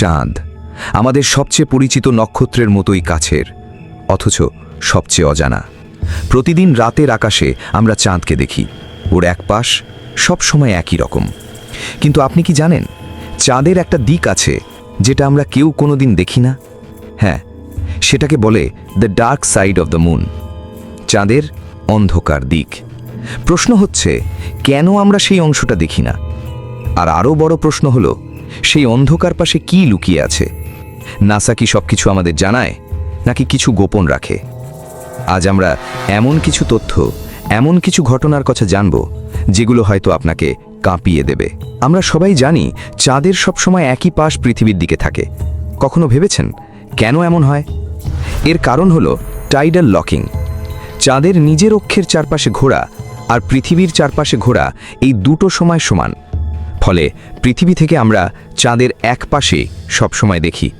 চাঁদ। আমাদের সবচেয়ে পরিচিত নক্ষত্রের মতোই কাছের, অথচ সবচেয়ে অজানা। প্রতিদিন রাতের আকাশে আমরা চাঁদকে দেখি। ওর এক পাশ সবসময় একই রকম। কিন্তু আপনি কি জানেন, চাঁদের একটা দিক আছে যেটা আমরা কেউ কোনোদিন দেখি না? হ্যাঁ সেটাকে বলে the dark side of the moon চাঁদের অন্ধকার দিক। প্রশ্ন হচ্ছে, কেন আমরা সেই অংশটা দেখি না? আর আরও বড় প্রশ্ন হলো সেই অন্ধকার পাশে কি লুকিয়ে আছে? নাসা কি সব কিছু আমাদের জানায়, নাকি কিছু গোপন রাখে? আজ আমরা এমন কিছু তথ্য, এমন কিছু ঘটনার কথা জানব, যেগুলো হয়তো আপনাকে কাঁপিয়ে দেবে। আমরা সবাই জানি চাঁদের সবসময় একই পাশ পৃথিবীর দিকে থাকে। কখনো ভেবেছেন কেন এমন হয়? এর কারণ হলো টাইডাল লকিং চাঁদের নিজের অক্ষের চারপাশে ঘোরা আর পৃথিবীর চারপাশে ঘোরা এই দুটো সময় সমান। ফলে পৃথিবী থেকে আমরা চাঁদের এক পাশে সবসময় দেখি।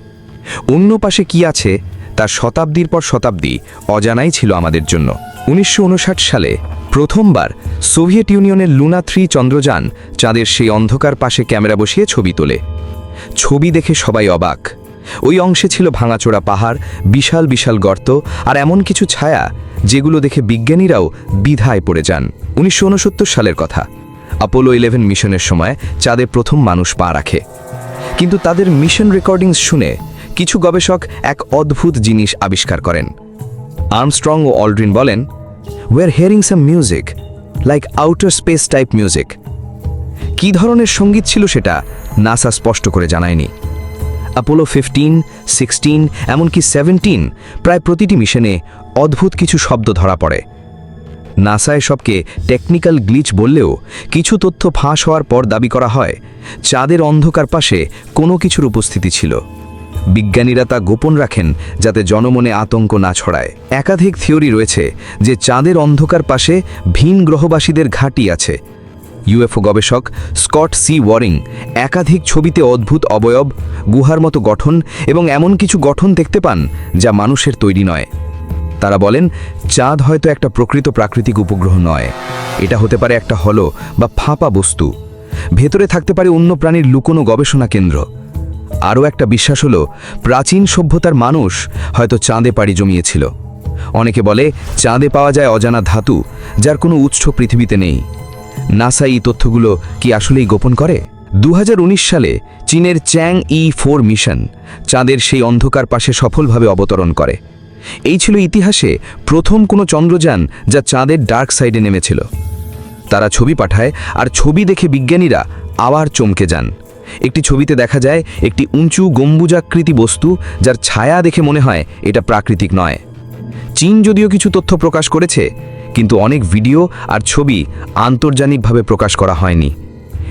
অন্য পাশে কি আছে, তা শতাব্দীর পর শতাব্দী অজানাই ছিল আমাদের জন্য। উনিশশো উনষাট সালে প্রথমবার সোভিয়েত ইউনিয়নের লুনা থ্রি চন্দ্রযান চাঁদের সেই অন্ধকার পাশে ক্যামেরা বসিয়ে ছবি তোলে। ছবি দেখে সবাই অবাক। ওই অংশে ছিল ভাঙাচোরা পাহাড়, বিশাল বিশাল গর্ত আর এমন কিছু ছায়া যেগুলো দেখে বিজ্ঞানীরাও বিধায় পড়ে যান। উনিশশো ঊনসত্তর সালের কথা। অ্যাপোলো ইলেভেন মিশনের সময় চাঁদে প্রথম মানুষ পা রাখে। কিন্তু তাদের মিশন রেকর্ডিংস শুনে কিছু গবেষক এক অদ্ভুত জিনিস আবিষ্কার করেন। আর্মস্ট্রং ও অলড্রিন বলেন we're hearing some music like outer space type music কী ধরনের সংগীত ছিল সেটা নাসা স্পষ্ট করে জানায়নি। অ্যাপোলো ফিফটিন সিক্সটিন এমনকি সেভেন্টিন প্রায় প্রতিটি মিশনে অদ্ভুত কিছু শব্দ ধরা পড়ে। নাসা এসবকে টেকনিক্যাল গ্লিচ বললেও কিছু তথ্য ফাঁস হওয়ার পর দাবি করা হয়, চাঁদের অন্ধকার পাশে কোনো কিছুর উপস্থিতি ছিল। বিজ্ঞানীরা তা গোপন রাখেন যাতে জনমনে আতঙ্ক না ছড়ায়। একাধিক থিওরি রয়েছে যে চাঁদের অন্ধকার পাশে ভিন গ্রহবাসীদের ঘাঁটি আছে। ইউএফও গবেষক স্কট সি ওয়ারিং একাধিক ছবিতে অদ্ভুত অবয়ব, গুহার মতো গঠন এবং এমন কিছু গঠন দেখতে পান যা মানুষের তৈরি নয়। তারা বলেন, চাঁদ হয়তো একটা প্রকৃত প্রাকৃতিক উপগ্রহ নয়। এটা হতে পারে একটা হলো বা ফাঁপা বস্তু। ভেতরে থাকতে পারে অন্য প্রাণীর লুকোনো গবেষণা কেন্দ্র। আরও একটা বিশ্বাস হলো, প্রাচীন সভ্যতার মানুষ হয়তো চাঁদে পাড়ি জমিয়েছিল। অনেকে বলে, চাঁদে পাওয়া যায় অজানা ধাতু, যার কোনো উৎস পৃথিবীতে নেই। নাসা এই তথ্যগুলো কি আসলেই গোপন করে? দু হাজার উনিশ সালে চীনের চ্যাং ই ফোর মিশন চাঁদের সেই অন্ধকার পাশে সফলভাবে অবতরণ করে। এই ছিল ইতিহাসে প্রথম কোনো চন্দ্রযান যা চাঁদের ডার্ক সাইডে নেমেছিল। তারা ছবি পাঠায় আর ছবি দেখে বিজ্ঞানীরা আবার চমকে যান। একটি ছবিতে দেখা যায় একটি উঁচু গম্বুজাকৃতি বস্তু যার ছায়া দেখে মনে হয় এটা প্রাকৃতিক নয়। চীন যদিও কিছু তথ্য প্রকাশ করেছে, কিন্তু অনেক ভিডিও আর ছবি আন্তর্জানিকভাবে প্রকাশ করা হয়নি।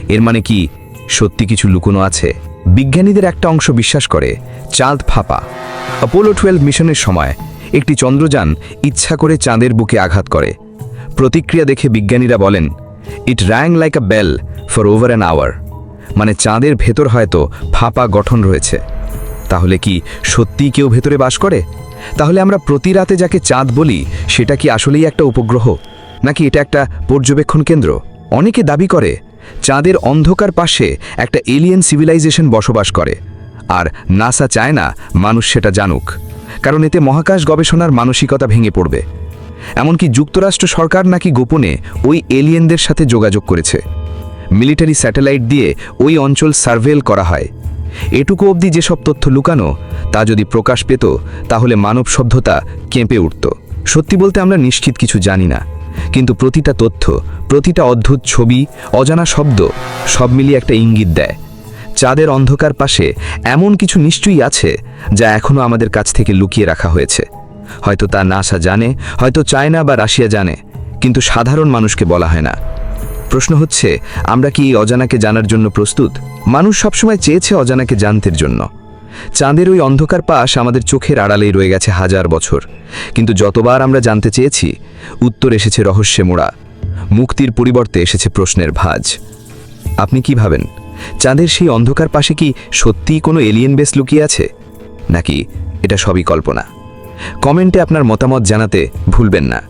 এর মানে কি? সত্যি কিছু লুকোনো আছে? বিজ্ঞানীদের একটা অংশ বিশ্বাস করে, চাঁদ ফাঁপা। অ্যাপোলো টুয়েলভ মিশনের সময়, একটি চন্দ্রযান ইচ্ছা করে চাঁদের বুকে আঘাত করে। প্রতিক্রিয়া দেখে বিজ্ঞানীরা বলেন it rang like a bell for over an hour মানে চাঁদের ভেতর হয়তো ফাঁপা গঠন রয়েছে। তাহলে কি সত্যিই কেউ ভেতরে বাস করে? তাহলে আমরা প্রতি রাতে যাকে চাঁদ বলি, সেটা কি আসলেই একটা উপগ্রহ? নাকি এটা একটা পর্যবেক্ষণ কেন্দ্র? অনেকে দাবি করে, চাঁদের অন্ধকার পাশে একটা এলিয়েন সিভিলাইজেশন বসবাস করে। আর নাসা চায় না মানুষ সেটা জানুক, কারণ এতে মহাকাশ গবেষণার মানসিকতা ভেঙে পড়বে। এমনকি যুক্তরাষ্ট্র সরকার নাকি গোপনে ওই এলিয়েনদের সাথে যোগাযোগ করেছে। মিলিটারি স্যাটেলাইট দিয়ে ওই অঞ্চল সার্ভেল করা হয়। এটুকু অবধি যেসব তথ্য লুকানো, তা যদি প্রকাশ পেত, তাহলে মানব সভ্যতা কেঁপে উঠত। সত্যি বলতে আমরা নিশ্চিত কিছু জানি না, কিন্তু প্রতিটা তথ্য, প্রতিটা অদ্ভুত ছবি, অজানা শব্দ, সব মিলিয়ে একটা ইঙ্গিত দেয়। চাঁদের অন্ধকার পাশে এমন কিছু নিশ্চয়ই আছে যা এখনও আমাদের কাছ থেকে লুকিয়ে রাখা হয়েছে। হয়তো তা নাসা জানে, হয়তো চায়না বা রাশিয়া জানে, কিন্তু সাধারণ মানুষকে বলা হয় না। প্রশ্ন হচ্ছে, আমরা কি এই অজানাকে জানার জন্য প্রস্তুত? মানুষ সবসময় চেয়েছে অজানাকে জানতের জন্য। চাঁদের ওই অন্ধকার পাশ আমাদের চোখের আড়ালেই রয়ে গেছে হাজার বছর। কিন্তু যতবার আমরা জানতে চেয়েছি, উত্তর এসেছে রহস্যে মোড়া, মুক্তির পরিবর্তে এসেছে প্রশ্নের ভাজ। আপনি কি ভাবেন? চাঁদের সেই অন্ধকার পাশে কি সত্যিই কোনো এলিয়েন বেস লুকিয়ে আছে? নাকি এটা সবই কল্পনা? কমেন্টে আপনার মতামত জানাতে ভুলবেন না।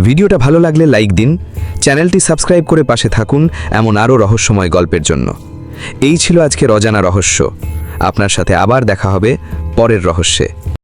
ভিডিওটা ভালো লাগলে লাইক দিন, চ্যানেলটি সাবস্ক্রাইব করে পাশে থাকুন, এমন আরও রহস্যময় গল্পের জন্য। এই ছিল আজকের অজানা রহস্য। আপনার সাথে আবার দেখা হবে পরের রহস্যে।